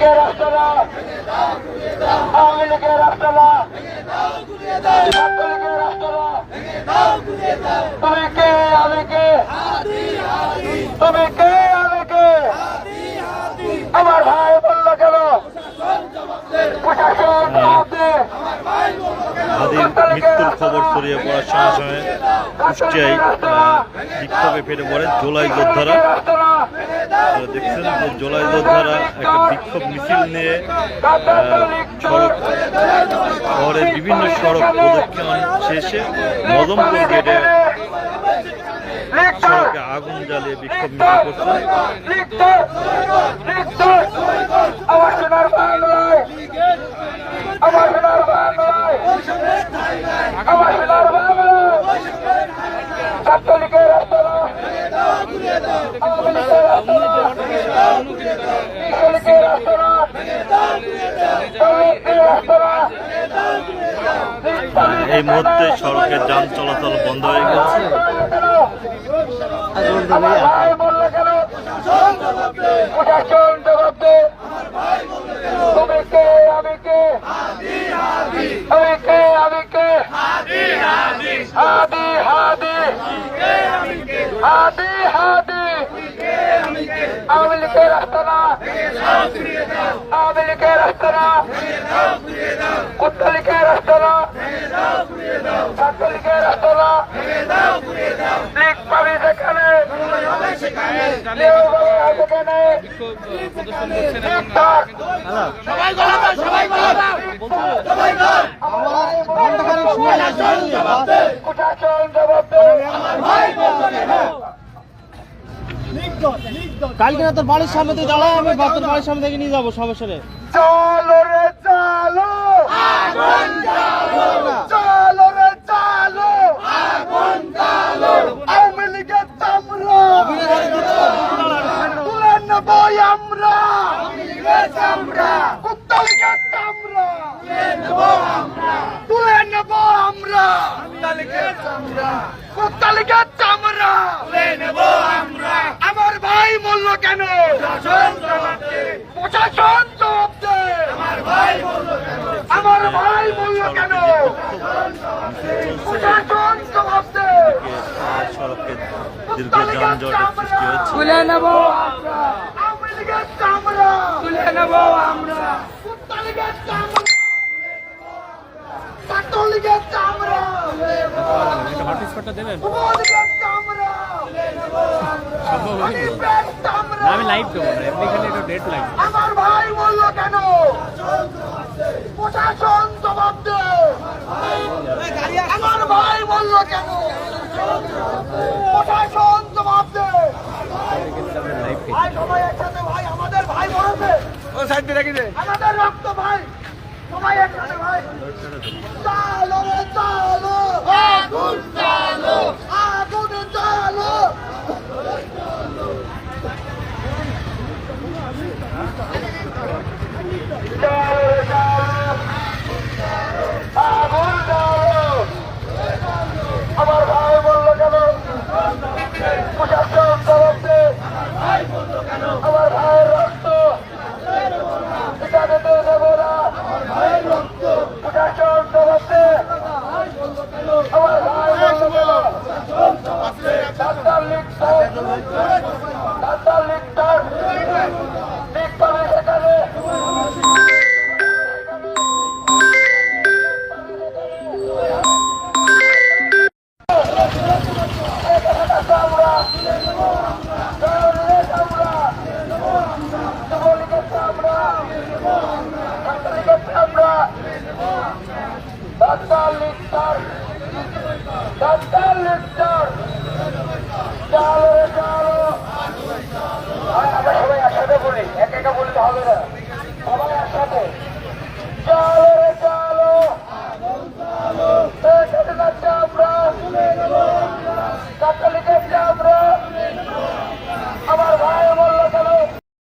লীগের রাষ্ট্ররা আওয়ামী লীগের রাষ্ট্ররা ছাত্রলীগের রাষ্ট্ররা তুমি কে আমি কে তুমি কে আমি কে আমার ভাই বলল কেন প্রশাসন মৃত্যুর খবর ছড়িয়ে পড়ার সঙ্গে সঙ্গে কুষ্টিয়ায় বিক্ষোভে ফেটে পড়ে জোলাই যোদ্ধারা দেখছেন জোলাই যোদ্ধারা একটা বিক্ষোভ মিছিল নিয়ে সড়ক, শহরের বিভিন্ন সড়ক প্রদক্ষিণ শেষে মদমপুর গেটে সড়কে আগুন জ্বালিয়ে বিক্ষোভ মিছিল করছে সোনার বাংলায় আমার সোনার বাংলায় আমার সোনার বাংলায় ছাত্রলীগের রাস্তারা আওয়ামী লীগের রাস্তারা ছাত্রলীগের রাস্তারা শ্রমিকদের রাস্তারা এই মুহূর্তে সড়কের যান চলাচল বন্ধ হয়ে গেছে। আওয়ামী লীগের রাস্তা না আওয়ামী লীগের রাস্তা না উত্তর লীগের রাস্তা না ছাত্র লীগের রাস্তা না লীগ পাবি সেখানে সবাই গলা সবাই গলা সবাই কালকে না তোর বাড়ির সামনে থেকে দাঁড়ায় আমি তোর বাড়ির সামনে থেকে নিয়ে যাব সমস্যা নেই। চলো রে চলো। চলো রে চলো আওয়ামী লীগের চামড়া তুলে নেবই আমরা। আমরা লীগের চামড়া তুলে নেব আমরা। কুত্তা লীগের চামড়া আমার। ভাই মূল্য কেন? প্রশাসন জবাব দে আমার ভাই বলল কেন প্রশাসন জবাব দে সড়কে দীর্ঘ যানজটের সৃষ্টি হয়েছে তুলে নেব তুলে আমরা। আমি লাইভ দেবো না এমনি খালি একটু ডেট লাগবে আমার ভাই বলল কেন? প্রশাসন জবাব দে। আমার ভাই বলল কেন? প্রশাসন জবাব দে। ভাই সবাই একসাথে ভাই আমাদের ভাই মরছে আমাদের রক্ত ভাই। সবাই একসাথে ভাই। চালো চালো। আগুন চালো। Doctor লিখতার doctor লিখতার